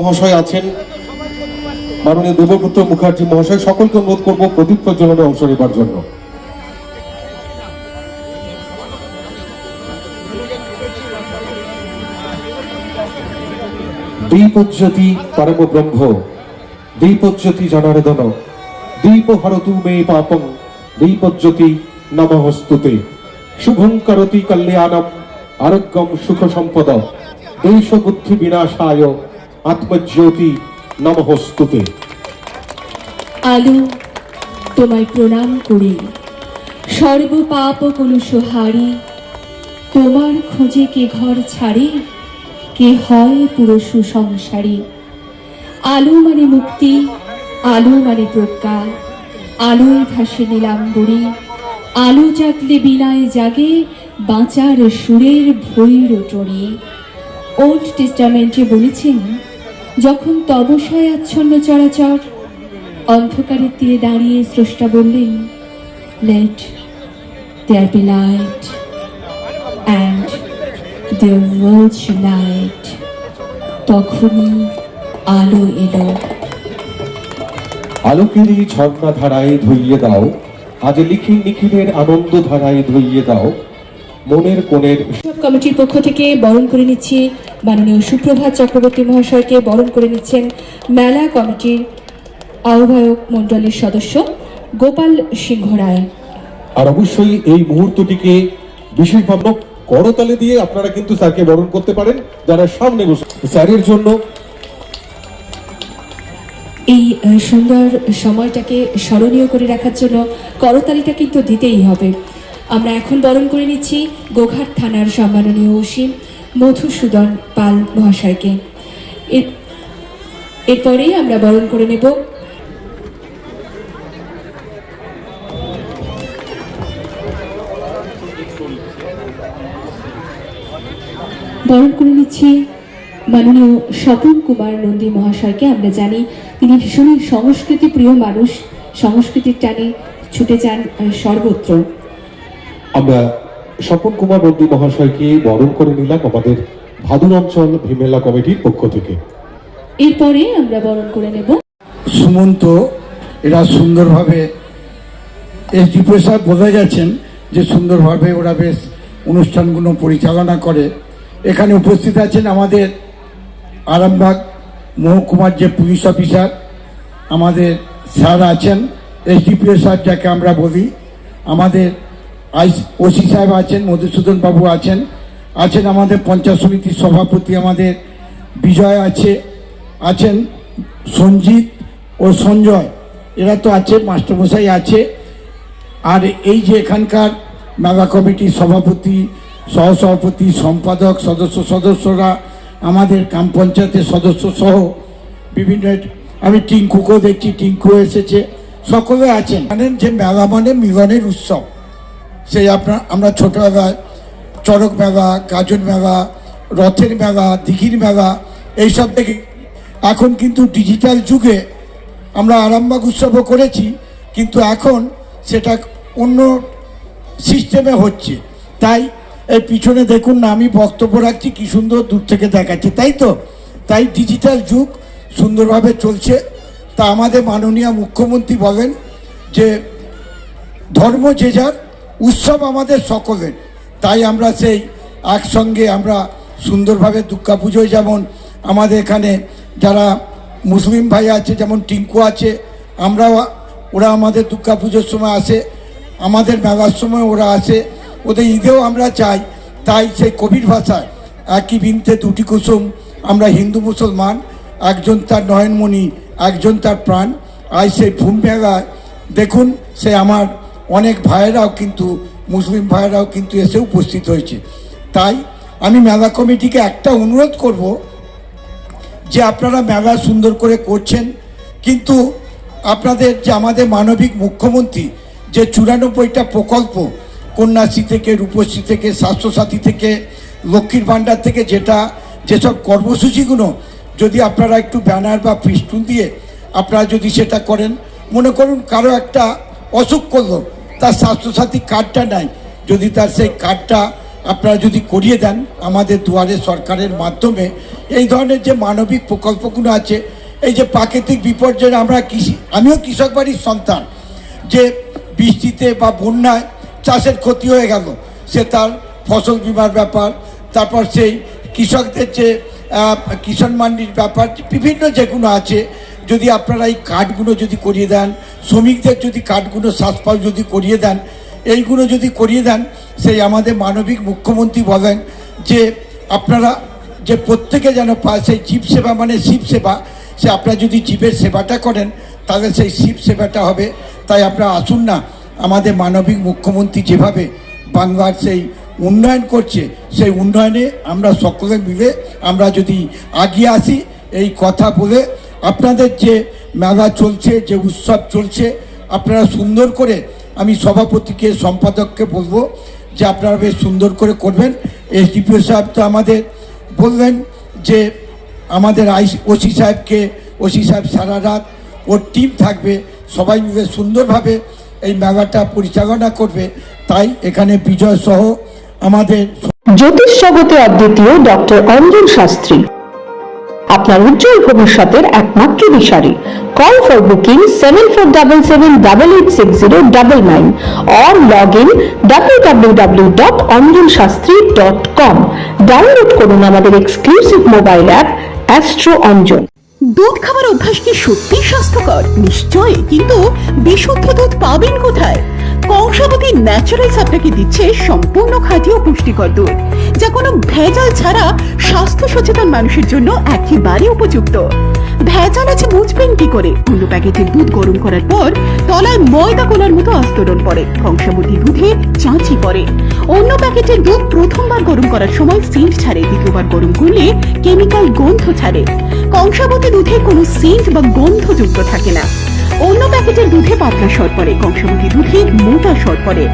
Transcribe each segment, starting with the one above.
মহাশয় আছেন। মাননীয় দেবপুত্র মুখার্জি মহাশয়, সকলকে অনুরোধ করব প্রদীপ প্রজ্বলনে অংশ নেবার জন্য। দীপজ্যোতি পরম ব্রহ্ম দীপজ্যোতি জনার্দন দীপ হরতু মে পাপং, দীপজ্যোতি নমস্তুতে। শুভং করতি কল্যাণম, আরোগ্যম সুখ সম্পদ দেশ বুদ্ধি বিনাশায় আত্মজ্যোতি নমস্তুতে। আলো, তোমায় প্রণাম করি। সর্বপাপ কলুষ হারি, তোমার খোঁজে কে ঘর ছাড়ে, কে হয় পুরো সুসংসারী আলো মানে মুক্তি, আলো মানে প্রজ্ঞা। আলোয় ভাসে নীলাম্বরী, আলো জাগলে বিনায় জাগে বাঁচার সুরের ভৈর টড়ি ওল্ড টেস্টামেন্টে বলেছেন যখন তবসায় আচ্ছন্ন চরাচর অন্ধকারের তীরে দাঁড়িয়ে স্রষ্টা বললেন let there be light and there was light তখনই আলো এলো। আলোকেরই ঝর্ণা ধারায় ধুইয়ে দাও আজ লিখি নিখিলের আনন্দ ধারায় ধুইয়ে দাও মনের কোণের কমিটির পক্ষ থেকে বরণ করে নিচ্ছি মাননীয় সুপ্রভাত চক্রবর্তী মহাশয়কে বরণ করে নিচ্ছেন মেলা কমিটির আহ্বায়ক মণ্ডলের সদস্য গোপাল সিংহ রায়। আর অবশ্যই এই মুহূর্তটিকে বিশেষভাবে করতালে দিয়ে আপনারা কিন্তু স্যারকে বরণ করতে পারেন যারা সামনে বসে স্যারের জন্য এই সুন্দর সময়টাকে স্মরণীয় করে রাখার জন্য করতালিটা কিন্তু দিতেই হবে। আমরা এখন বরণ করে নিচ্ছি গোঘাট থানার সম্মাননীয় অসীম মধুসূদন পাল মহাশয়কে। এর- এরপরেই আমরা বরণ করে নেব। বরণ করে নিচ্ছি মাননীয় স্বপন কুমার নন্দী মহাশয়কে। আমরা জানি তিনি ভীষণই সংস্কৃতি প্রিয় মানুষ, সংস্কৃতির টানে ছুটে যান সর্বত্র। আমরা স্বপন কুমার নন্দী মহাশয়কে বরণ করে নিলাম আমাদের ভাদুর অঞ্চল ভীমেলা কমিটির পক্ষ থেকে। এরপরে আমরা বরণ করে নেব। সুমন্ত এরা সুন্দরভাবে এসডি প্রসাদ বোঝা যাচ্ছেন যে সুন্দরভাবে ওরা বেশ অনুষ্ঠানগুলো পরিচালনা করে। এখানে উপস্থিত আছেন আমাদের আরামবাগ মহকুমার যে পুলিশ অফিসার আমাদের স্যার আছেন এসডিপিও সাহেব যাকে আমরা বলি। আমাদের ওসি সাহেব আছেন, মধুসূদন বাবু আছেন। আছেন আমাদের পঞ্চায়েত সমিতির সভাপতি আমাদের বিজয় আছে, আছেন সঞ্জিত ও সঞ্জয়। এরা তো আছে, মাস্টারমশাই আছে। আর এই যে এখানকার মেগা কমিটির সভাপতি, সহসভাপতি, সম্পাদক, সদস্য সদস্যরা, আমাদের গ্রাম পঞ্চায়েতের সদস্য সহ বিভিন্ন আমি টিঙ্কুকেও দেখছি, টিঙ্কু এসেছে, সকলে আছেন। জানেন যে মেলা মানে মিলনের উৎসব। সেই আপনার, আমরা ছোটবেলায় চড়ক মেলা গাজন মেলা রথের মেলা দিঘির মেলা এইসব থেকে এখন কিন্তু ডিজিটাল যুগে আমরা আরামবাগ উৎসবও করেছি, কিন্তু এখন সেটা অন্য সিস্টেমে হচ্ছে। তাই এই পিছনে দেখুন না, আমি বক্তব্য রাখছি, কী সুন্দর দূর থেকে দেখাচ্ছে, তাই তো? তাই ডিজিটাল যুগ সুন্দরভাবে চলছে। তা আমাদের মাননীয় মুখ্যমন্ত্রী বলেন যে, ধর্ম যে যার উৎসব আমাদের সকলের। তাই আমরা সেই একসঙ্গে আমরা সুন্দরভাবে দুর্গা পুজোয় যেমন আমাদের এখানে যারা মুসলিম ভাই আছে, যেমন টিঙ্কু আছে, আমরাও, ওরা আমাদের দুর্গা পুজোর সময় আসে। আমাদের মেলার সময় ওরা আসে। ওদের ঈদেও আমরা চাই। তাই সেই কবির ভাষায় একই বিনতে দুটি কুসুম, আমরা হিন্দু মুসলমান, একজন তার নয়নমণি, একজন তার প্রাণ। আজ সেই ভূম মেলায় দেখুন, সে আমার অনেক ভাইয়েরাও কিন্তু, মুসলিম ভাইয়েরাও কিন্তু এসে উপস্থিত হয়েছে। তাই আমি মেলা কমিটিকে একটা অনুরোধ করব যে আপনারা মেলা সুন্দর করে করছেন, কিন্তু আপনাদের যে আমাদের মানবিক মুখ্যমন্ত্রী, যে চুরানব্বইটা প্রকল্প, কন্যাশ্রী থেকে, রূপশ্রী থেকে, স্বাস্থ্যসাথী থেকে, লক্ষ্মীর ভাণ্ডার থেকে যেটা, যেসব কর্মসূচিগুলো যদি আপনারা একটু ব্যানার বা ফিস্টুন দিয়ে আপনারা যদি সেটা করেন, মনে করুন কারও একটা অসুখ করল তার স্বাস্থ্যসাথী কার্ডটা নাই যদি তার সেই কার্ডটা আপনারা যদি করিয়ে দেন আমাদের দুয়ারে সরকারের মাধ্যমে, এই ধরনের যে মানবিক প্রকল্পগুলো আছে, এই যে প্রাকৃতিক বিপর্যয়ে, আমরা কৃষি, আমিও কৃষক বাড়ির সন্তান, যে বৃষ্টিতে বা বন্যায় চাষের ক্ষতি হয়ে গেল, সে তার ফসল বিমার ব্যাপার, তারপর সেই কৃষকদের যে কিষাণ মান্ডির ব্যাপার বিভিন্ন যেগুলো আছে যদি আপনারা এই কার্ডগুলো যদি করিয়ে দেন, শ্রমিকদের যদি কার্ডগুলো শ্বাসপাল যদি করিয়ে দেন, এইগুলো যদি করিয়ে দেন, সেই আমাদের মানবিক মুখ্যমন্ত্রী বলেন যে আপনারা যে প্রত্যেকে যেন পায়, সেই জীব সেবা মানে শিব সেবা, সে আপনারা যদি জীবের সেবাটা করেন, তাহলে সেই শিব সেবাটা হবে। তাই আপনারা আসুন না, আমাদের মানবিক মুখ্যমন্ত্রী যেভাবে বাংলার সেই উন্নয়ন করছে, সেই উন্নয়নে আমরা সকলে মিলে আমরা যদি আগিয়ে আসি, এই কথা বলে আপনাদের যে মেলা চলছে, যে উৎসব চলছে, আপনারা সুন্দর করে আমি সভাপতিকে, সম্পাদককে বলব যে আপনারা বেশ সুন্দর করে করবেন। এসডিপিও সাহেব তো আমাদের বললেন যে আমাদের আই ওসি সাহেবকে, ওসি সাহেব সারা রাত ওর টিম থাকবে, সবাই মিলে সুন্দরভাবে এই মেলাটা পরিচালনা করবে। তাই এখানে বিজয় সহ আমাদের জ্যোতিষ জগতে অদ্বিতীয় ডক্টর অঞ্জন শাস্ত্রী। আপনার উজ্জ্বল ভবিষ্যতের একমাত্র দিশারি call for booking seven four double seven double eight six zero double nine or log in W W W dot Anjan Shastri dot com download করুন আমাদের exclusive mobile app astro Anjan দুধ খাবার অভ্যাস কি সত্যি স্বাস্থ্যকর? নিশ্চয়ই, কিন্তু বিশুদ্ধ দুধ পাবেন কোথায়? কংসাবতী ন্যাচারালস আপনাকে দিচ্ছে সম্পূর্ণ খাঁটি ও পুষ্টিকর দুধ, যা কোনো ভেজাল ছাড়া স্বাস্থ্য সচেতন মানুষের জন্য একেবারে উপযুক্ত। ভেজাল আছে বুঝবেন কি করে? অন্য প্যাকেটের দুধ গরম করার পর তলায় ময়দা কোলার মতো আস্তরণ পড়ে, কংসাবতী দুধে চাঁচি পড়ে। অন্য প্যাকেটের দুধ প্রথমবার গরম করার সময় সেন্ট ছাড়ে, দ্বিতীয়বার গরম করলে কেমিক্যাল গন্ধ ছাড়ে। কংসাবতী দুধে কোনো সেন্ট বা গন্ধ যুক্ত থাকে না। অন্য প্যাকেটের দুধে পাতলা শর্করে কংসাবতী দুধে মোটা শর্করে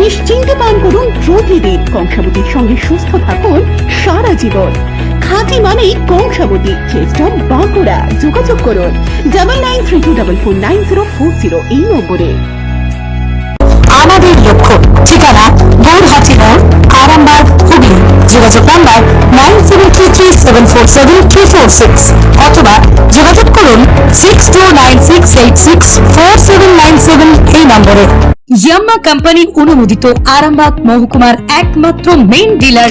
নিশ্চিন্তে পান করুন প্রতিদিন কংসাবতীর সঙ্গে সুস্থ থাকুন সারা জীবন। খাঁটি মানেই কংসাবতী, চেষ্টা বাঁকুড়া। যোগাযোগ করুন double nine three two double four nine zero four zero এই নম্বরে। আমাদের লক্ষ্য। ঠিকানা গৌরহাটি মোড়, আরামবাগ, হুগলি। যোগাযোগ number nine seven three three seven four seven three four six অথবা যোগাযোগ করুন six two nine six eight six four seven nine seven এই নম্বরে। ইয়াম্মা কোম্পানি অনুমোদিত আরামবাগ মহকুমার একমাত্র main dealer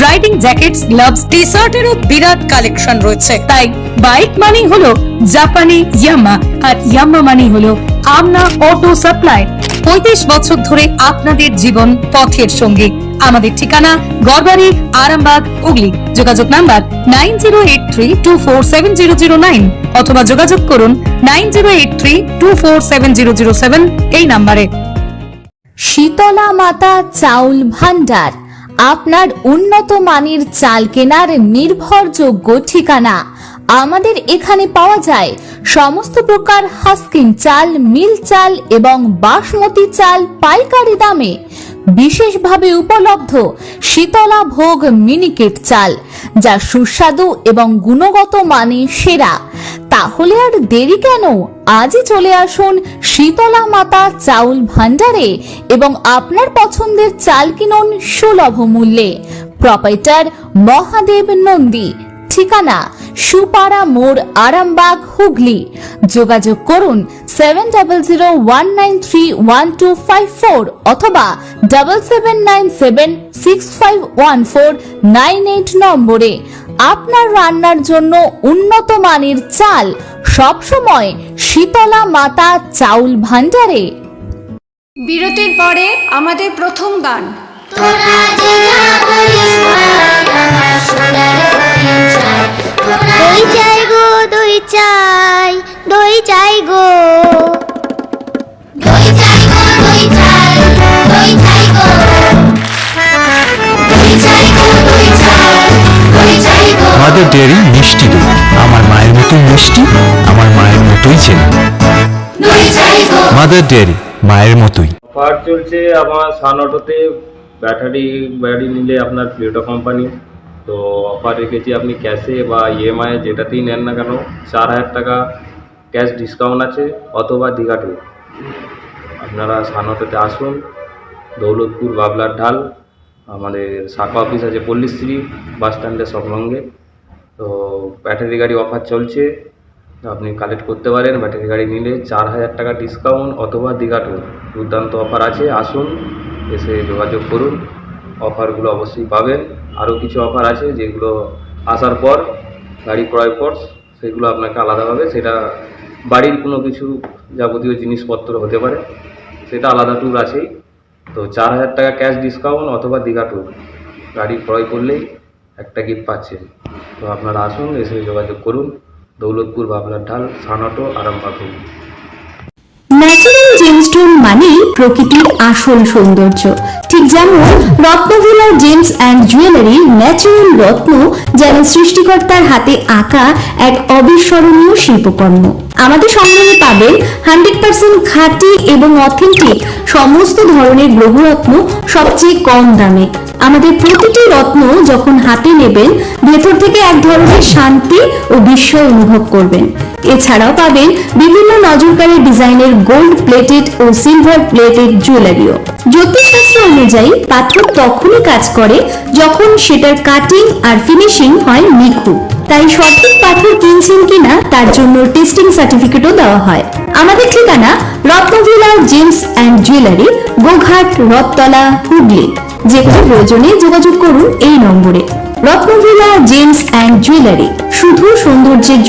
riding jackets gloves টি শার্টেরও বিরাট কালেকশন রয়েছে। তাই বাইক মানেই হলো জাপানি ইয়াম্মা আর ইয়ামা মানেই হলো আমনা অটো সাপ্লাই পঁয়ত্রিশ বছর ধরে আপনাদের জীবন পথের সঙ্গে। আমাদের ঠিকানা গড়বাড়ি, আরামবাগ, হুগলি। যোগাযোগ number nine zero eight three two four seven zero zero nine অথবা যোগাযোগ করুন nine zero eight three two four seven zero zero seven এই নাম্বারে। শীতলা মাতা চাউল ভান্ডার আপনার উন্নত মানের চাল কেনার নির্ভরযোগ্য ঠিকানা। আমাদের এখানে পাওয়া যায় সমস্ত প্রকার হাস্কিং চাল, মিল চাল এবং বাসমতি চাল পাইকারি দামে। বিশেষভাবে উপলব্ধ শীতলা ভোগ মিনিকেট চাল, যা সুস্বাদু এবং গুণগত মানে সেরা। তাহলে আর দেরি কেন? আজই চলে আসুন শীতলা মাতা চাউল ভান্ডারে এবং আপনার পছন্দের চাল কিনুন সুলভ মূল্যে। প্রপাইটার মহাদেব নন্দী, ঠিকানা সুপাড়া মোড় আরামবাগ, হুগলি। যোগাযোগ করুন seven double zero one nine three one two five four অথবা double seven nine seven six five one four nine eight নম্বরে। আপনার রান্নার জন্য উন্নত মানের চাল সবসময় শীতলা মাতা চাউল ভান্ডারে বিরতির পরে আমাদের প্রথম গান। দই চাই গো দই চাই ডেয়ারি মিষ্টি দই আমার মায়ের মতোই মিষ্টি, আমার মায়ের মতোই চেনা মাদার ডেয়ারি মায়ের মতোই। অফার চলছে আমার সান অটোতে, ব্যাটারি ব্যাটারি নিলে আপনার প্লেটো কোম্পানি তো অফার রেখেছি আপনি ক্যাশে বা ইএমআই যেটাতেই নেন না কেন, চার হাজার টাকা ক্যাশ ডিসকাউন্ট আছে, অথবা দীঘা ট্যুর আপনারা সান অটোতে আসুন, দৌলতপুর বাবলার ঢাল, আমাদের শাখা অফিস আছে পল্লীশ্রী বাস স্ট্যান্ডের সংলগ্নে তো ব্যাটারি গাড়ি অফার চলছে। আপনি কালেক্ট করতে পারেন ব্যাটারি গাড়ি নিলে চার হাজার টাকা ডিসকাউন্ট অথবা দীঘা ট্যুর দুর্দান্ত অফার আছে, আসুন, এসে যোগাযোগ করুন। অফারগুলো অবশ্যই পাবেন। আরও কিছু অফার আছে যেগুলো আসার পর, গাড়ি ক্রয় পর, সেগুলো আপনাকে আলাদাভাবে, সেটা বাড়ির কোনো কিছু যাবতীয় জিনিসপত্র হতে পারে, সেটা আলাদা ট্যুর আছেই। তো চার হাজার টাকা ক্যাশ ডিসকাউন্ট অথবা দীঘা ট্যুর গাড়ি ক্রয় করলেই একটা গিফট পাচ্ছেন। তো আপনারা আসুন, এসে যোগাযোগ করুন। দৌলতপুর বাবলার ঢাল, সানটো, আরামবাগ ন্যাচারাল জেমস্টোন প্রকৃতির আসল সৌন্দর্য। ঠিক যেমন জেমস অ্যান্ড জুয়েলারি ন্যাচারাল রত্ন যেন সৃষ্টিকর্তার হাতে আঁকা এক অবিস্মরণীয় শিল্পকর্ম। আমাদের সংগ্রহে পাবেন হান্ড্রেড পার্সেন্ট খাঁটি এবং অথেন্টিক সমস্ত ধরনের গ্রহরত্ন সবচেয়ে কম দামে। আমাদের প্রতিটি রত্ন যখন হাতে নেবেন, ভেতর থেকে এক ধরনের শান্তি ও বিস্ময় অনুভব করবেন। এছাড়াও পাবেন বিভিন্ন নজরকারী ডিজাইনের গোল্ড প্লেটেড ও সিলভার প্লেটেড জুয়েলারিও জ্যোতিষশাস্ত্র অনুযায়ী পাথর তখনই কাজ করে যখন সেটার কাটিং আর ফিনিশিং হয় নিখুঁত। তাই সঠিক পাথর কিনছেন কিনা তার জন্য টেস্টিং সার্টিফিকেটও দেওয়া হয়। আমাদের ঠিকানা Ratnavila gems and jewellery, Goghat, Rathtala, Hooghly. যে কোনো প্রয়োজনে যোগাযোগ করুন এই নম্বরে। রত্নভিলা জেমস অ্যান্ড জুয়েলারি শুধু সৌন্দর্যের